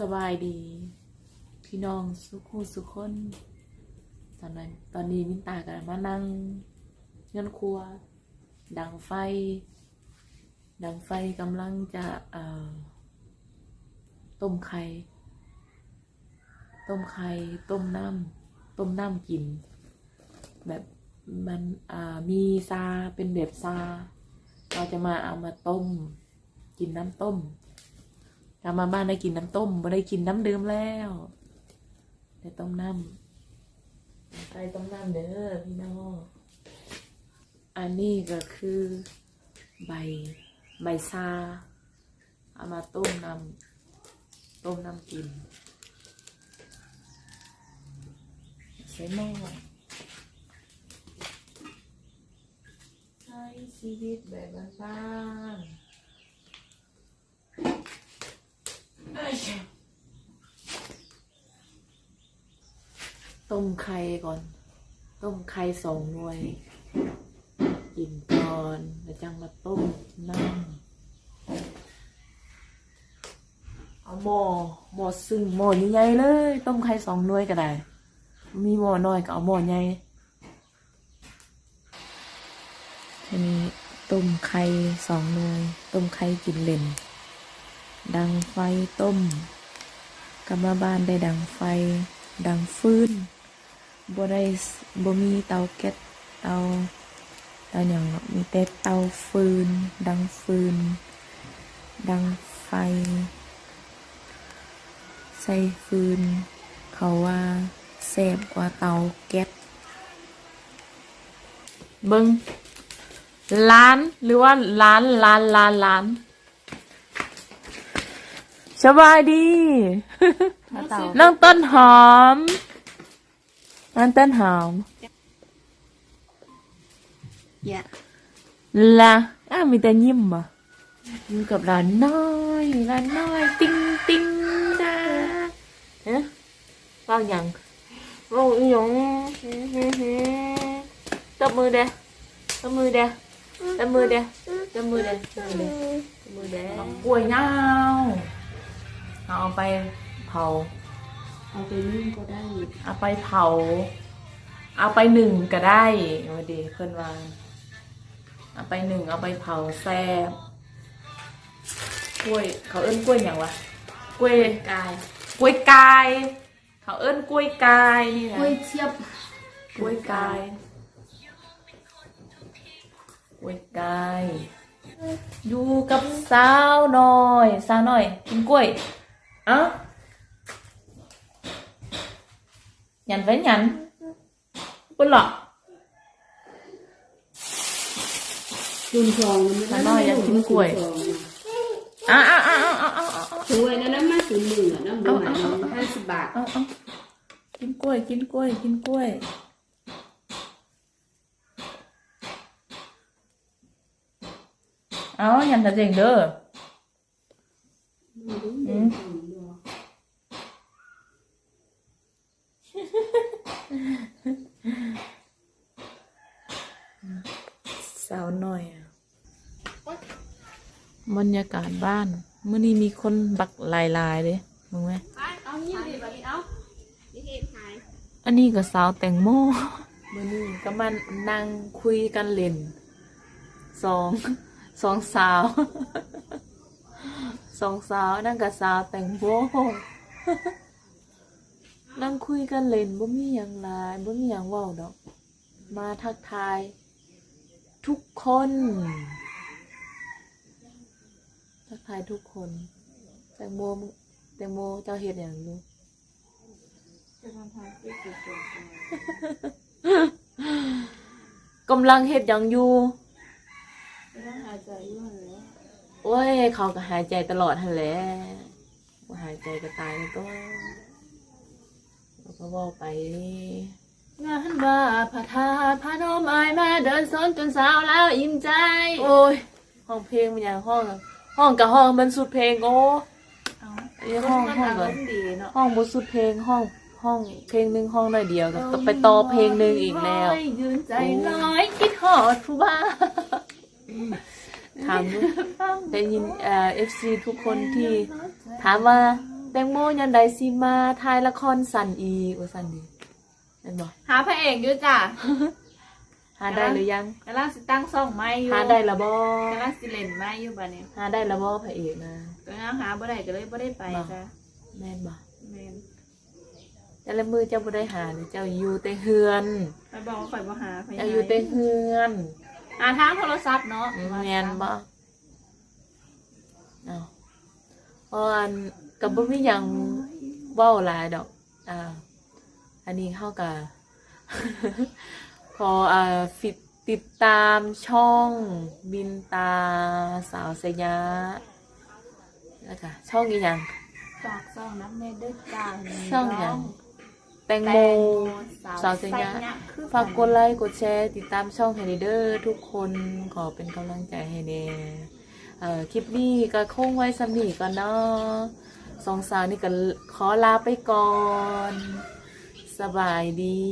สบายดี พี่น้องสุขูสุขคนตอนนั้นตอนนี้มินตากันมานั่งเงินครัว ดังไฟ ดังไฟกำลังจะต้มไข่ต้มไข่ต้มน้ำต้มน้ำกิน แบบมันมีซาเป็นแบบซา เราจะมาเอามาต้ม กินน้ำต้ม กลับมาบ้านได้กินน้ำต้มไม่ได้กินน้ำดื่มแล้วได้ต้มน้ำไปต้มน้ำเด้อพี่น้องอันนี้ก็คือใบใบซาเอามาต้มน้ำต้มน้ำกินใส่หม้อใช้ชีวิตแบบบ้านๆ ต้มไข่ก่อน ต้มไข่สองหน่วยกินก่อนแล้วจังมาต้มน้ำเอาหม้อหม้อซึ่งหม้อใหญ่ๆเลย ต้มไข่สองหน่วยก็ได้ มีหม้อน้อยก็เอาหม้อใหญ่ทีนี้ต้มไข่สองหน่วย ต้มไข่กินเล่น ดังไฟต้มกลับมาบ้านได้ดังไฟ ดังฟื้น บ่ได้สบ่มีเตาแก๊สเตาเตาอย่างหรอกมีแต่เตาฟืน ดังฟืน ดังไฟ ใส่ฟืน เขาว่าแซ่บกว่าเตาแก๊สเบิงร้านหรือว่าร้านร้านร้านร้านสบายดี น้องต้นหอม น้องต้นหอมอย่าละอ้าวมีแต่ยิ้มบ่อยู่กับร้านน้อยร้านน้อยติ้งติ้งดาเเด้ตบมือเด้ตบมือเด้ตบมือเด้ตบมือเด้ตบมือเด้กล้วยเงาเอาไปเผาเอาไปนึ่งก็ได้เอาไปเผา เอาไปหนึ่งก็ได้มาดีเพื่อนว่าเอาไปหนึ่งเอาไปเผาแซ่บกล้วย เขาเอิ้นกล้วยอย่างวะกล้วยกายกล้วยกาย เขาเอิ้นกล้วยกายนี่นะกล้วยเทียบกล้วยกายกล้วยกายอยู่กับสาวน้อยสาวน้อยกินกล้วยเอ้าหยันไว้หยันปุ่นหรอจุนทองมันสาวน้อยอยากกินกล้วยอ้าอ้าอ้าอ้าอ้าอ้าอ้าถ้วยนั้นนะ มาถึงหมื่นอะน้ำดูหน่อยห้าสิบบาทเอาเอากินกล้วยกินกล้วย กินกล้วย เอาหยันแต่เจ๋งเด้อ อืม สาวหน่อยอะบรรยากาศบ้านเมื่อนี้มีคนบักหลายๆเลยมึงไหมเอาเนี่ยดิบัดนี้เอานี่เห็นหายอันนี้ก็สาวแตงโมมื่อนี้ก็มันนั่งคุยกันเล่นสองสองสาวสองสาวนั่นกับสาวแตงโมนั่งคุยกันเล่นบ่มีหยังหลายบ่มีหยังเว้าดอก มาทักทาย ทุกคนทักทายทุกคน แตงโมมึงแตงโมเจ้าเฮ็ดอย่างรู้กำลังเฮ็ดหยังอยู่หายใจอยู่แล้วโอ้ย เขาก็หายใจตลอดหั่นแหละบ่หายใจก็ตายแล้วก็เราก็บอกไปงาน ว่าพระธาตุพระนมอายมาเดินสนจนสาวแล้วอิ่มใจ โอ้ย ห้องเพลงมันอย่างห้องอะห้องกับห้องมันสุดเพลงโอ้เอาไอ้ห้องห้องก่อนดีเนาะห้องบสุดเพลงห้องห้องเพลงหนึ่งห้องหน่อยเดียวก็ต้องไปต่อเพลงหนึ่งอีกแล้วยืนใจใจน้น้ออยยคิดหอดผู้บ้าถามดูได้ยินเอ่อฟซีทุกคนที่ ถามว่าแตงโมยันใดสิมาถ่ายละครสั่นอีกว่าสั่นดี แม่นบ่หาพระเอกอยู่จ้ะหาได้หรือยังกำลังสิตั้งซ่องไม้อยู่หาได้ละบ่กำลังสิเล่นไม้อยู่บัดนี้หาได้ละบ่พระเอกนะก็ยังหาบ่ได้ก็เลยบ่ได้ไปบ่จ้ะแม่นบ่แม่นแต่ละมือเจ้าบ่ได้หาเลยเจ้าอยู่แต่เฮือนไปบอกว่าข่อยบ่หาข่อยเจ้าอยู่แต่เฮือนหาทางโทรศัพท์เนาะแม่นบ่เอาเพราะอันก็บ่มีหยังเว้าหลายดอกอ่า อันนี้เฮาก็ขออ่าฟิตติดตามช่องบินตาสาวสยาแล้วก็ช่องอีหยังฝากซ่องน้ำแม่เด้อจ้าช่องหยังแตงแตโมงโมสาวสัญญาคือฝากกดไลค์กดแชร์ติดตามช่องไฮเดอร์ทุกคนขอเป็นกำลังใจให้เน่เอ่อคลิปนี้ก็คงไว้สำนีก่อนเนาะสองสาวนี่ก็ขอลาไปก่อน สบายดี